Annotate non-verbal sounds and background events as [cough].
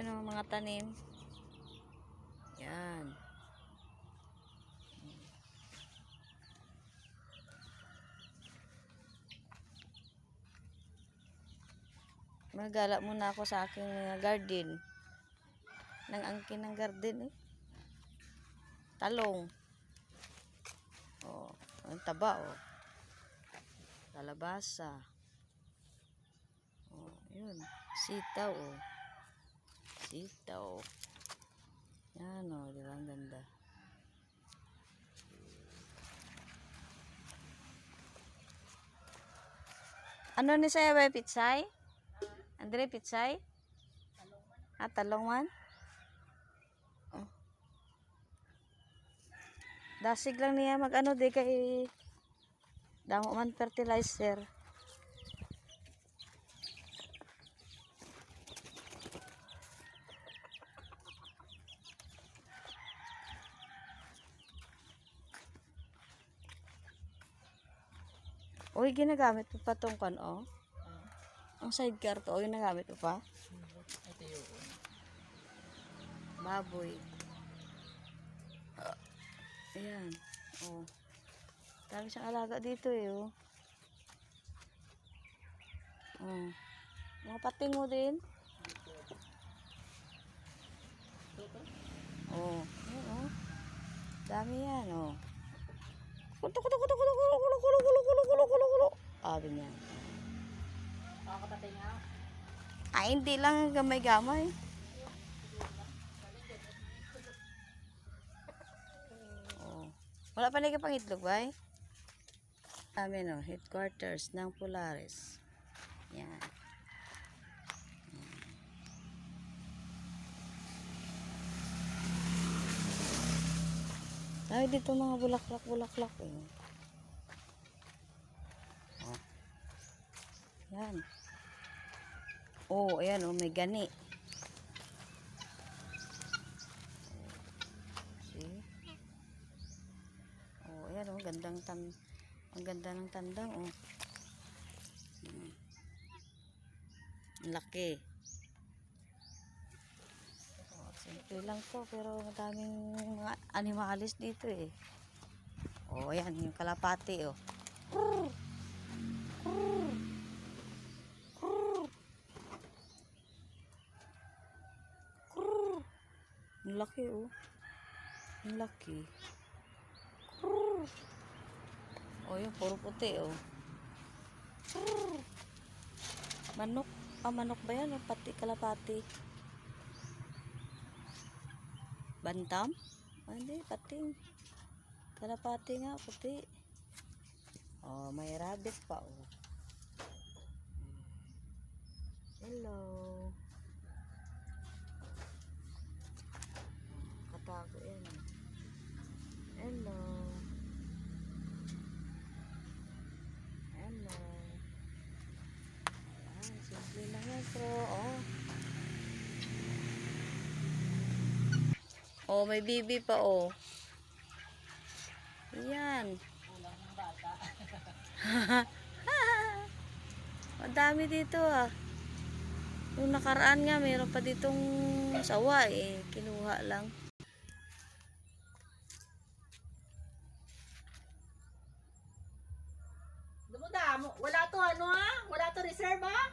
Ayan mga tanim. Yan. Magala muna ako sa aking garden. Nang angkin ng garden eh. Talong. Oh, ang taba oh. Kalabasa. Oh, yun. Sitaw oh. Sitaw. Yan oh, di ba? Ang ganda. Ano ni saya ba pitsay? Andre pitsay? Ah, talong man? Oh. Dasig lang niya mag ano di kay damo man fertilizer. Uy, ginagamit mo pa tong kan, oh. Ang sidecar to, oh, ginagamit mo pa? Ito yung Baboy. Ayan. Oh. Dami siyang alaga dito eh. Oh. Oh. Mga pating mo din. Oh. Ayan oh. Dami yan oh. Kulo kulo kulo kulo kulo kulo kulo kulo kulo kulo kulo kulo. Sabi niya. kakapatay nga. Ay, hindi lang gamay-gamay. Oh. Wala pa naging pang itlog, bay? Amin, oh, headquarters ng Polaris. Yan. Ay, dito mga bulaklak-bulaklak. Eh. Oh. Yan. Oh, ayan oh, may gani. See? Oh, ayan oh, gandang tan ang ganda ng tandang oh. Hmm. Laki. Oh, simple lang to pero madaming mga animalis dito eh. Oh, ayan yung kalapati oh. Ang laki oh. Ang laki. Oh, yun, puro puti oh. Manok. Ah, manok ba yan? O pati kalapati? Bantam? Ah, hindi, pati. Kalapati nga, puti. Oh, may rabbit pa oh. Hello. Katago yan. eh. Hello. Hello. Ayan, simple lang yan, bro. Oh. Oh, may bibi pa, oh. Yan. Kulang ng bata. [laughs] Ang dami dito, ah. Nung nakaraan nga, mayroon pa ditong sawa, eh. Kinuha lang. Dumudamo. Wala to ano ha? Wala to reserve ha?